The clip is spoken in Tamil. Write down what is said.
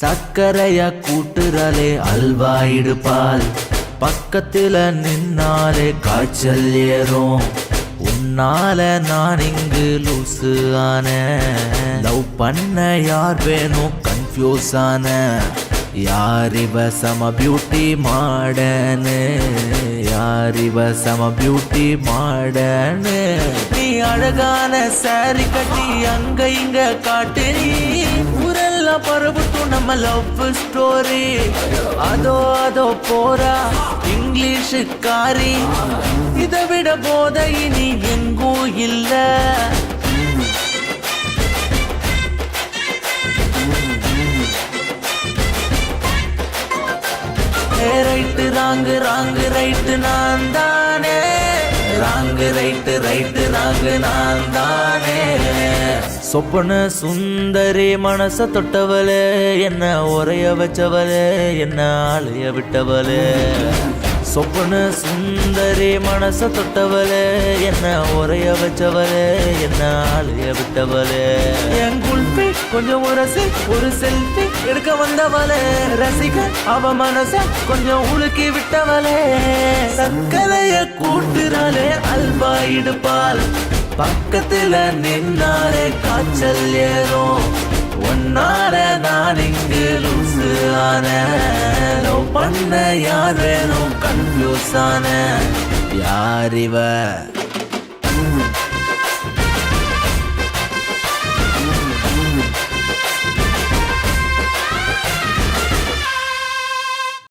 சக்கரைய கூட்டுறாலே அல்வா இடுப்பால் பக்கத்தில் நின்னாலே காய்ச்சல் ஏறும். உன்னால நான் இங்கு லூசு ஆன. லவ் பண்ண யார் வேணும் கன்ஃபியூஸ் ஆன. யார் இவ சம பியூட்டி மாடனு? யார் இவ சம பியூட்டி மாடனு? அழகான சாரி கட்டி அங்க இங்க காட்டு ஊரெல்லாம் பரவட்டும் நம்ம லவ் ஸ்டோரி அதோ அதோ போறா இங்கிலீஷு காரி. இதை விட போத இனி எங்கும் இல்ல. ரைட்டு ராங்கு ராங்கு ரைட்டு நான் தான் ராங்கு ரைட்டு ரைட்டு ராங்கு நான் தானே. சொப்பன சுந்தரி மனச தொட்டவளே என்ன உரைய வச்சவளே என்ன ஆளைய விட்டவளே. சொப்பன சுந்தரி மனச தொட்டவளே என்ன உரைய வச்சவளே என்ன ஆளைய விட்டவளே. எங்க செல்ஃபி கொஞ்சம் உரசி ஒரு செல்ஃபி எடுக்க வந்தவளே ரசிக அவ மனச கொஞ்சம் உலுக்கி விட்டவளே. சக்கரைய கூட்டுறாளே அல்வா இடுப்பால். பக்கத்துல நின்னாலே காய்ச்சல் ஏறும். ஒன்னார நான் இங்கு லூசு ஆன. பண்ண யார் வேணும் கன்ஃபியூஸ் ஆன. யார் இவ?